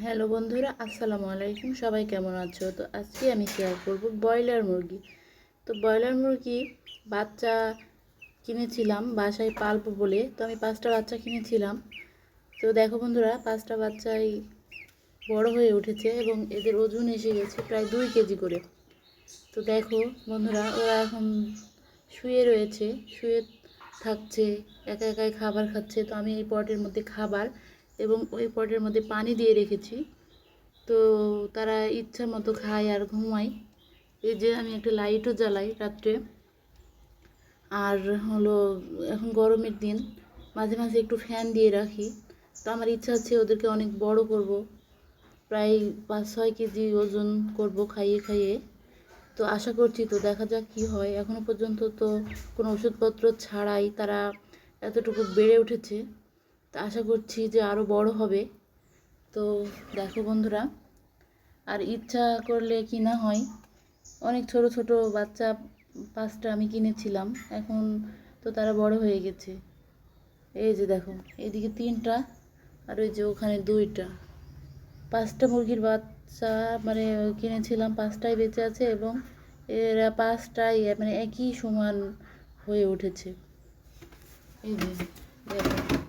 Hello বন্ধুরা, আসসালামু আলাইকুম। সবাই কেমন আছো? তো আজকে আমি শেয়ার করব ব্রয়লার মুরগি। তো ব্রয়লার মুরগি বাচ্চা কিনেছিলাম, বাসায় পালবো বলে। তো আমি পাঁচটা বাচ্চা কিনেছিলাম। তো দেখো বন্ধুরা, পাঁচটা বাচ্চাই বড় হয়ে উঠেছে এবং এদের ওজন এসে গেছে প্রায় দুই কেজি করে। তো দেখো বন্ধুরা, ওরা এখন শুয়ে রয়েছে, শুয়ে থাকছে, একা একাই খাবার খাচ্ছে। তো আমি এই পটের মধ্যে খাবার এবং ওই পটের মধ্যে পানি দিয়ে রেখেছি। তো তারা ইচ্ছা মতো খায় আর ঘুমায়। এই যে আমি একটা লাইটও জ্বালাই রাত্রে। আর হলো, এখন গরমের দিন, মাঝে মাঝে একটু ফ্যান দিয়ে রাখি। তো আমার ইচ্ছা আছে ওদেরকে অনেক বড় করব। প্রায় পাঁচ, ছয় কেজি ওজন করব খাইয়ে খাইয়ে। তো আশা করছি তো দেখা যাক কী হয়। এখনও পর্যন্ত তো কোনো ওষুধপত্র ছাড়াই তারা এতটুকু বেড়ে উঠেছে। তো আশা করছি যে আরও বড় হবে। তো দেখো বন্ধুরা, আর ইচ্ছা করলে কিনা হয়, অনেক ছোট ছোট বাচ্চা পাঁচটা আমি কিনেছিলাম, এখন তো তারা বড় হয়ে গেছে। এই যে দেখো এইদিকে তিনটা আর ওই যে ওখানে দুইটা। পাঁচটা মুরগির বাচ্চা মানে কিনেছিলাম, পাঁচটাই বেঁচে আছে এবং এরা পাঁচটাই মানে একই সমান হয়ে উঠেছে। এই যে দেখো।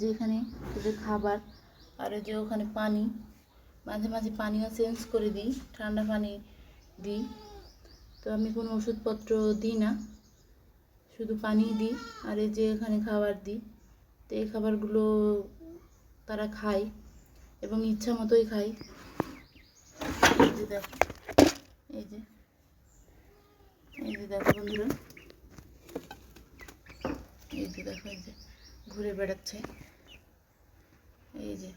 যে এখানে ওদের খাবার আর যে ওখানে পানি, মাঝে মাঝে পানিও চেঞ্জ করে দিই, ঠান্ডা পানি দিই। তো আমি কোনো ওষুধপত্র দিই না, শুধু পানি দিই আর এই যে এখানে খাবার দিই। তো এই খাবারগুলো তারা খায় এবং ইচ্ছা মতোই খায়। এই যে দেখো, এই যে এই যে দেখো বন্ধুরা, এই যে দেখো, এই যে ঘুরে বেড়াচ্ছে। এই যে।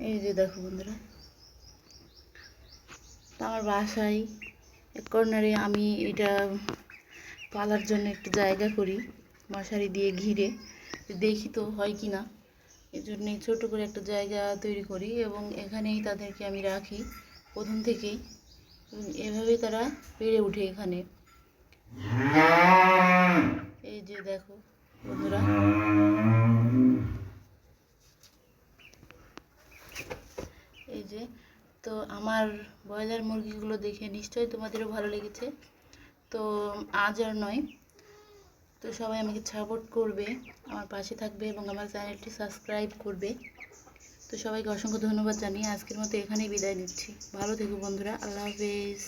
এই যে দেখো বন্ধুরা। আমার বাসায় এক কর্নারে আমি এটা পালার জন্য একটু জায়গা করি, মশারি দিয়ে ঘিরে। দেখি তো হয় কি না। এই জন্যে ছোটো করে একটা জায়গা তৈরি করি এবং এখানেই তাদেরকে আমি রাখি। প্রথম থেকেই। এভাবেই তারা বেড়ে ওঠে এখানে। এই যে দেখো বন্ধুরা। যে, তো আমার ব্রয়লার মুরগিগুলো দেখে নিশ্চয়ই তোমাদেরও ভালো লেগেছে। তো আজ আর নয়। তো সবাই আমাকে সাপোর্ট করবে, আমার পাশে থাকবে এবং আমার চ্যানেলটি সাবস্ক্রাইব করবে। তো সবাইকে অসংখ্য ধন্যবাদ জানিয়ে আজকের মতো এখানেই বিদায় নিচ্ছি। ভালো থেকো বন্ধুরা, আল্লাহ হাফেজ।